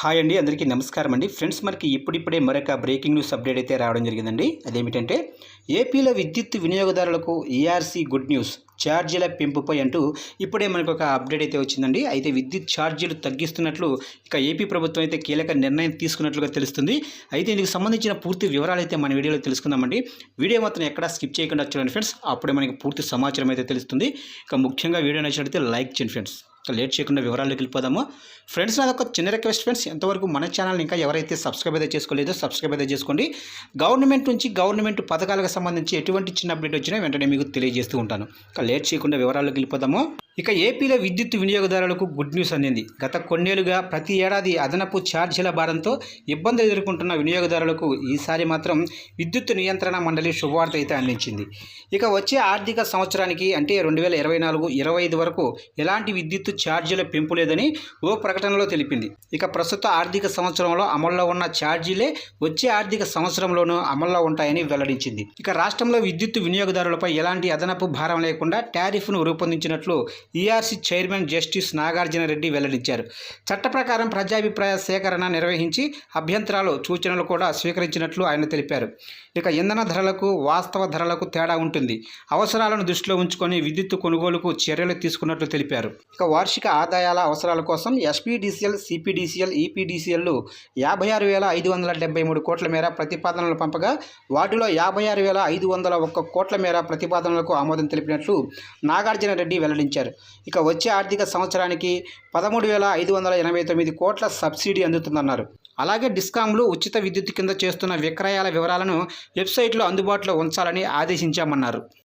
Hi అండి అందరికీ నమస్కారం అండి. ఫ్రెండ్స్ మనకి ఇప్పుడిప్పుడే మరొక బ్రేకింగ్ న్యూస్ అప్డేట్ అయితే రావడం జరిగిందండి. అదేమిటంటే ఏపీలో విద్యుత్ వినియోగదారులకు ఈఆర్సీ గుడ్ న్యూస్ ఛార్జీల పెంపుపై అంటూ ఇప్పుడే మనకు ఒక అప్డేట్ అయితే వచ్చిందండి. అయితే విద్యుత్ ఛార్జీలు తగ్గిస్తున్నట్లు ఇక ఏపీ ప్రభుత్వం అయితే కీలక నిర్ణయం తీసుకున్నట్లుగా తెలుస్తుంది. అయితే దీనికి సంబంధించిన పూర్తి వివరాలు అయితే మన వీడియోలో తెలుసుకుందామండి. వీడియో మాత్రం ఎక్కడా స్కిప్ చేయకుండా చూడండి ఫ్రెండ్స్. అప్పుడే మనకి పూర్తి సమాచారం అయితే తెలుస్తుంది. ఇక ముఖ్యంగా వీడియో నచ్చినట్లయితే లైక్ చేయండి ఫ్రెండ్స్. లేట్ చేయకుండా వివరాల్లోకి వెళ్ళిపోదాము. ఫ్రెండ్స్ నాది ఒక చిన్న రిక్వెస్ట్ ఫ్రెండ్స్. ఎంతవరకు మన ఛానల్ ఇంకా ఎవరైతే సబ్స్క్రైబ్ అయితే చేసుకోలేదో సబ్స్క్రైబ్ అయితే చేసుకోండి. గవర్నమెంట్ నుంచి గవర్నమెంట్ పథకాలకు సంబంధించి ఎటువంటి చిన్న అప్డేట్ వచ్చినా వెంటనే మీకు తెలియజేస్తూ ఉంటాను. ఇంకా లేట్ చేయకుండా వివరాల్లోకి వెళ్ళిపోదాము. ఇక ఏపీలో విద్యుత్ వినియోగదారులకు గుడ్ న్యూస్ అందింది. గత కొన్నేళ్ళుగా ప్రతి ఏడాది అదనపు ఛార్జీల భారంతో ఇబ్బందులు ఎదుర్కొంటున్న వినియోగదారులకు ఈసారి మాత్రం విద్యుత్ నియంత్రణ మండలి శుభవార్త అయితే అందించింది. ఇక వచ్చే ఆర్థిక సంవత్సరానికి అంటే రెండు వేల ఇరవై నాలుగు ఇరవై ఐదు వరకు ఎలాంటి విద్యుత్ ఛార్జీల పెంపు లేదని ఓ ప్రకటనలో తెలిపింది. ఇక ప్రస్తుత ఆర్థిక సంవత్సరంలో అమల్లో ఉన్న ఛార్జీలే వచ్చే ఆర్థిక సంవత్సరంలోనూ అమల్లో ఉంటాయని వెల్లడించింది. ఇక రాష్ట్రంలో విద్యుత్ వినియోగదారులపై ఎలాంటి అదనపు భారం లేకుండా టారిఫ్ను రూపొందించినట్లు ERC chairman justice Nagarjuna Reddy వెల్లడించారు. చట్ట ప్రకారం ప్రజాభిప్రాయ సేకరణ నిర్వహించి అభ్యంతరాలు సూచనలు కూడా స్వీకరించినట్లు ఆయన తెలిపారు. ఇక ఇంధన ధరలకు వాస్తవ ధరలకు తేడా ఉంటుంది. అవసరాలను దృష్టిలో ఉంచుకొని విద్యుత్ కొనుగోలుకు చర్యలు తీసుకున్నట్లు తెలిపారు. ఇక వార్షిక ఆదాయాల అవసరాల కోసం ఎస్పీడీసీఎల్ సిపిడిసిఎల్ ఈపీడీసీఎల్లు యాభై ఆరు వేల ఐదు వందల డెబ్బై మూడు కోట్ల మేర ప్రతిపాదనలు పంపగా వాటిలో యాభై ఆరు వేల ఐదు వందల ఒక్క కోట్ల మేర ప్రతిపాదనలకు ఆమోదం తెలిపినట్లు నాగార్జున రెడ్డి వెల్లడించారు. ఇక వచ్చే ఆర్థిక సంవత్సరానికి పదమూడు వేల ఐదు వందల ఎనభై తొమ్మిది కోట్ల సబ్సిడీ అందుతుందన్నారు. అలాగే డిస్కాంలు ఉచిత విద్యుత్ కింద చేస్తున్న విక్రయాల వివరాలను వెబ్సైట్లో అందుబాటులో ఉంచాలని ఆదేశించామన్నారు.